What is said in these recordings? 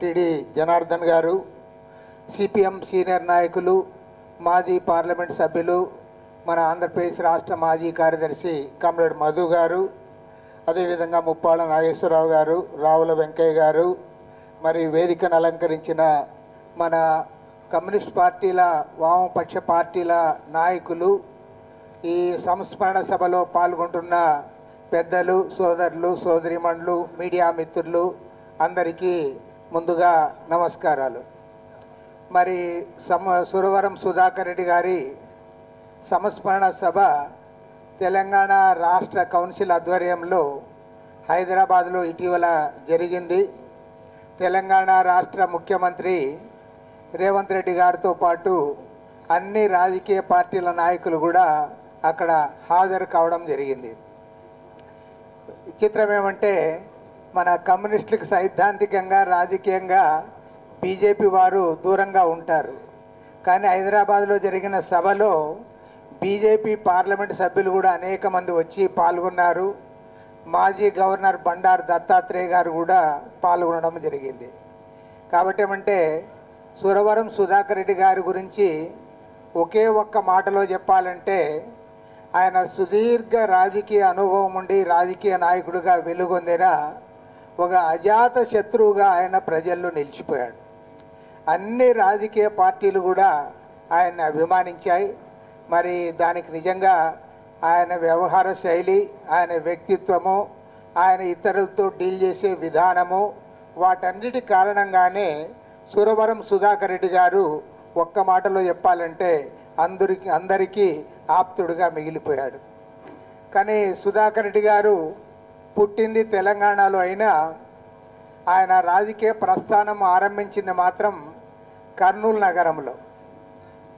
టిడి జనార్దన్ గారు CPM senior నాయకులు మాజీ పార్లమెంట్ సభ్యులు మన ఆంధ్రప్రదేశ్ రాష్ట్ర మాజీ కార్యదర్శి కమ్రేడ్ మధు గారు అదేవిధంగా ముప్పాళ్ళ నాగేశ్వరరావు గారు రావుల వెంకయ్య గారు మరి వేదికను అలంకరించిన మన కమ్యూనిస్ట్ పార్టీల వామపక్ష పార్టీల నాయకులు ఈ సంస్మరణ సభలో పాల్గొంటున్న పెద్దలు సోదరులు సోదరిమణులు మీడియా మిత్రులు అందరికీ ముందుగా నమస్కారాలు. మరి సమ సురవరం సుధాకర్ రెడ్డి గారి సంస్మరణ సభ తెలంగాణ రాష్ట్ర కౌన్సిల్ ఆధ్వర్యంలో హైదరాబాద్లో ఇటీవల జరిగింది. తెలంగాణ రాష్ట్ర ముఖ్యమంత్రి రేవంత్ రెడ్డి గారితో పాటు అన్ని రాజకీయ పార్టీల నాయకులు కూడా అక్కడ హాజరు కావడం జరిగింది. చిత్రం ఏమంటే మన కమ్యూనిస్టులకు సైద్ధాంతికంగా రాజకీయంగా బీజేపీ వారు దూరంగా ఉంటారు. కానీ హైదరాబాద్లో జరిగిన సభలో బీజేపీ పార్లమెంట్ సభ్యులు కూడా అనేక మంది వచ్చి పాల్గొన్నారు. మాజీ గవర్నర్ బండారు దత్తాత్రేయ గారు కూడా పాల్గొనడం జరిగింది. కాబట్టి ఏమంటే సురవరం సుధాకర్ రెడ్డి గారి గురించి ఒకే ఒక్క మాటలో చెప్పాలంటే ఆయన సుదీర్ఘ రాజకీయ అనుభవం ఉండి రాజకీయ నాయకుడిగా వెలుగొందిన ఒక అజాత శత్రువుగా ఆయన ప్రజల్లో నిలిచిపోయాడు. అన్ని రాజకీయ పార్టీలు కూడా ఆయన్ని అభిమానించాయి. మరి దానికి నిజంగా ఆయన వ్యవహార శైలి ఆయన వ్యక్తిత్వము ఆయన ఇతరులతో డీల్ చేసే విధానము వాటన్నిటి కారణంగానే సురవరం సుధాకర్ రెడ్డి గారు ఒక్క మాటలో చెప్పాలంటే అందరికి అందరికీ ఆప్తుడుగా మిగిలిపోయాడు. కానీ సుధాకర్ రెడ్డి గారు పుట్టింది తెలంగాణలో అయినా ఆయన రాజకీయ ప్రస్థానం ఆరంభించింది మాత్రం కర్నూలు నగరంలో.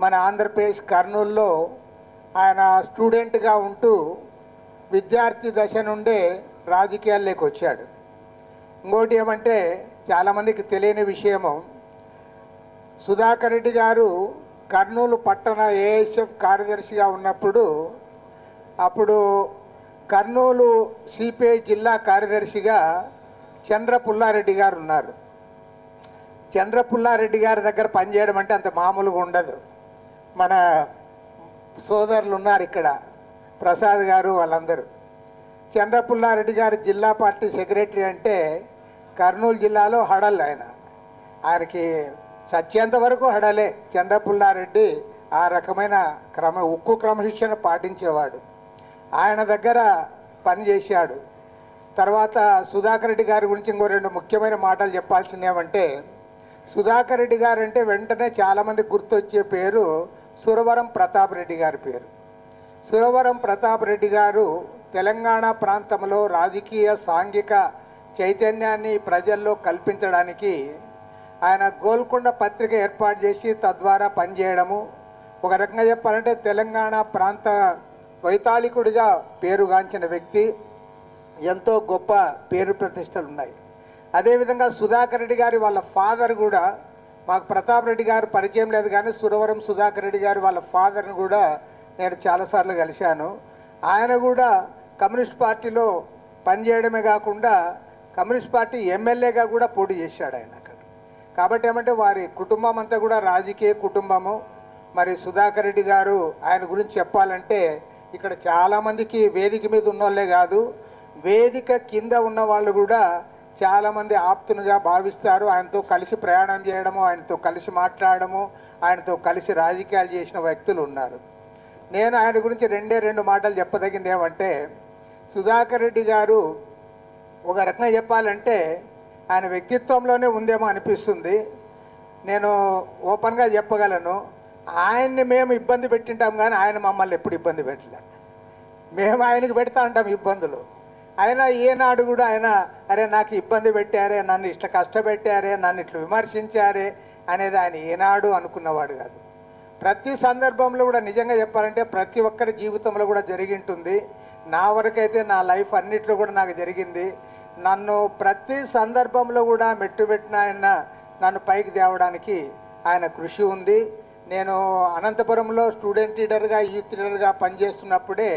మన ఆంధ్రప్రదేశ్ కర్నూలులో ఆయన స్టూడెంట్గా ఉంటూ విద్యార్థి దశ నుండే రాజకీయాల్లోకి వచ్చాడు. ఇంకోటి ఏమంటే చాలామందికి తెలియని విషయము. సుధాకర్ రెడ్డి గారు కర్నూలు పట్టణ ఏఎస్ఎఫ్ కార్యదర్శిగా ఉన్నప్పుడు అప్పుడు కర్నూలు సిపిఐ జిల్లా కార్యదర్శిగా చంద్రపుల్లారెడ్డి గారు ఉన్నారు. చంద్రపుల్లారెడ్డి గారి దగ్గర పనిచేయడం అంటే అంత మామూలుగా ఉండదు. మన సోదరులు ఉన్నారు ఇక్కడ ప్రసాద్ గారు వాళ్ళందరూ. చంద్రపుల్లారెడ్డి గారు జిల్లా పార్టీ సెక్రటరీ అంటే కర్నూలు జిల్లాలో హడల్ ఆయన. ఆయనకి చచ్చేంత వరకు హడలే. చంద్రపుల్లారెడ్డి ఆ రకమైన క్రమ ఉక్కు క్రమశిక్షణ పాటించేవాడు. ఆయన దగ్గర పనిచేశాడు తర్వాత సుధాకర్ రెడ్డి గారి గురించి ఇంకో రెండు ముఖ్యమైన మాటలు చెప్పాల్సింది సుధాకర్ రెడ్డి గారు అంటే వెంటనే చాలామంది గుర్తొచ్చే పేరు సురవరం ప్రతాప్ రెడ్డి గారి పేరు. సురవరం ప్రతాప్ రెడ్డి గారు తెలంగాణ ప్రాంతంలో రాజకీయ సాంఘిక చైతన్యాన్ని ప్రజల్లో కల్పించడానికి ఆయన గోల్కొండ పత్రిక ఏర్పాటు చేసి తద్వారా పనిచేయడము. ఒక రకంగా చెప్పాలంటే తెలంగాణ ప్రాంత వైతాళికుడిగా పేరుగాంచిన వ్యక్తి ఎంతో గొప్ప పేరు ప్రతిష్టలు ఉన్నాయి అదేవిధంగా సుధాకర్ రెడ్డి గారి వాళ్ళ ఫాదర్ కూడా మాకు ప్రతాప్ రెడ్డి గారు పరిచయం లేదు కానీ సురవరం సుధాకర్ రెడ్డి గారు వాళ్ళ ఫాదర్ని కూడా నేను చాలాసార్లు కలిశాను. ఆయన కూడా కమ్యూనిస్ట్ పార్టీలో పనిచేయడమే కాకుండా కమ్యూనిస్ట్ పార్టీ ఎమ్మెల్యేగా కూడా పోటీ చేశాడు ఆయన అక్కడ. కాబట్టి ఏమంటే వారి కుటుంబం అంతా కూడా రాజకీయ కుటుంబము. మరి సుధాకర్ రెడ్డి గారు ఆయన గురించి చెప్పాలంటే ఇక్కడ చాలామందికి వేదిక మీద ఉన్నోళ్ళే కాదు వేదిక కింద ఉన్న వాళ్ళు కూడా చాలామంది ఆప్తునిగా భావిస్తారు. ఆయనతో కలిసి ప్రయాణం చేయడము ఆయనతో కలిసి మాట్లాడడము ఆయనతో కలిసి రాజకీయాలు చేసిన వ్యక్తులు ఉన్నారు. నేను ఆయన గురించి రెండే రెండు మాటలు చెప్పదగింది ఏమంటే సుధాకర్ రెడ్డి గారు ఒక రకంగా చెప్పాలంటే ఆయన వ్యక్తిత్వంలోనే ఉందేమో అనిపిస్తుంది. నేను ఓపెన్గా చెప్పగలను. ఆయన్ని మేము ఇబ్బంది పెట్టింటాం కానీ ఆయన మమ్మల్ని ఎప్పుడు ఇబ్బంది పెట్టలేదు మేము ఆయనకి పెడతా ఉంటాం ఇబ్బందులు. ఆయన ఏనాడు కూడా ఆయన అరే నాకు ఇబ్బంది పెట్టారే నన్ను ఇట్లా కష్టపెట్టారే నన్ను ఇట్లా విమర్శించారే అనేది ఆయన ఏనాడు అనుకున్నవాడు కాదు. ప్రతి సందర్భంలో కూడా నిజంగా చెప్పాలంటే ప్రతి ఒక్కరి జీవితంలో కూడా జరిగి ఉంటుంది నా వరకైతే నా లైఫ్ అన్నిట్లో కూడా నాకు జరిగింది. నన్ను ప్రతి సందర్భంలో కూడా మెట్టు పెట్టిన ఆయన నన్ను పైకి తేవడానికి ఆయన కృషి ఉంది. నేను అనంతపురంలో స్టూడెంట్ లీడర్గా యూత్ లీడర్గా పనిచేస్తున్నప్పుడే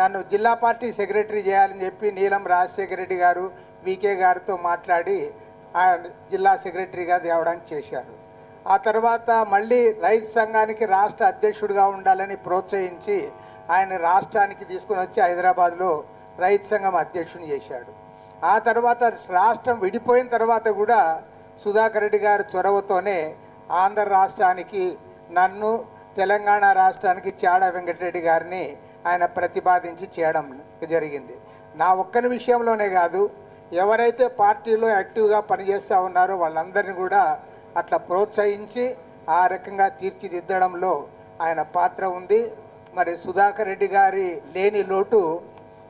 నన్ను జిల్లా పార్టీ సెక్రటరీ చేయాలని చెప్పి నీలం రాజశేఖర రెడ్డి గారు వికే గారితో మాట్లాడి ఆయన జిల్లా సెక్రటరీగా తేవడానికి చేశారు. ఆ తర్వాత మళ్ళీ రైతు సంఘానికి రాష్ట్ర అధ్యక్షుడిగా ఉండాలని ప్రోత్సహించి ఆయన రాష్ట్రానికి తీసుకుని వచ్చి హైదరాబాద్లో రైతు సంఘం అధ్యక్షుని చేశాడు. ఆ తర్వాత రాష్ట్రం విడిపోయిన తర్వాత కూడా సుధాకర్ రెడ్డి గారి చొరవతోనే ఆంధ్ర రాష్ట్రానికి నన్ను తెలంగాణ రాష్ట్రానికి చాడ వెంకటరెడ్డి గారిని ఆయన ప్రతిపాదించి చేయడం జరిగింది. నా ఒక్కని విషయంలోనే కాదు ఎవరైతే పార్టీలో యాక్టివ్గా పనిచేస్తూ ఉన్నారో వాళ్ళందరినీ కూడా అట్లా ప్రోత్సహించి ఆ రకంగా తీర్చిదిద్దడంలో ఆయన పాత్ర ఉంది. మరి సుధాకర్ రెడ్డి గారి లేని లోటు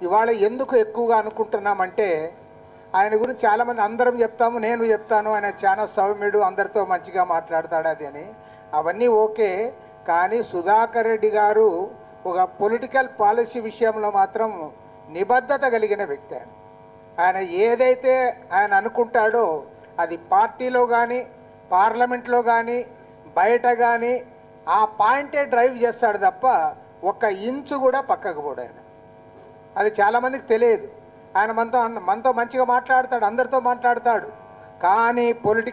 ఇవాళ ఎందుకు ఎక్కువగా అనుకుంటున్నామంటే ఆయన గురించి చాలామంది అందరం చెప్తాము నేను చెప్తాను ఆయన చాలా సౌమ్యుడు అందరితో మంచిగా మాట్లాడతాడు అది అని. అవన్నీ ఓకే కానీ సుధాకర్ రెడ్డి గారు ఒక పొలిటికల్ పాలసీ విషయంలో మాత్రం నిబద్ధత కలిగిన వ్యక్తి ఆయన. ఆయన ఏదైతే ఆయన అనుకుంటాడో అది పార్టీలో కానీ పార్లమెంట్లో కానీ బయట కానీ ఆ పాయింటే డ్రైవ్ చేస్తాడు తప్ప ఒక్క ఇంచు కూడా పక్కకు పోడు ఆయన. అది చాలామందికి తెలియదు. ఆయన మనతో మనతో మంచిగా మాట్లాడతాడు అందరితో మాట్లాడతాడు. కానీ పొలిటికల్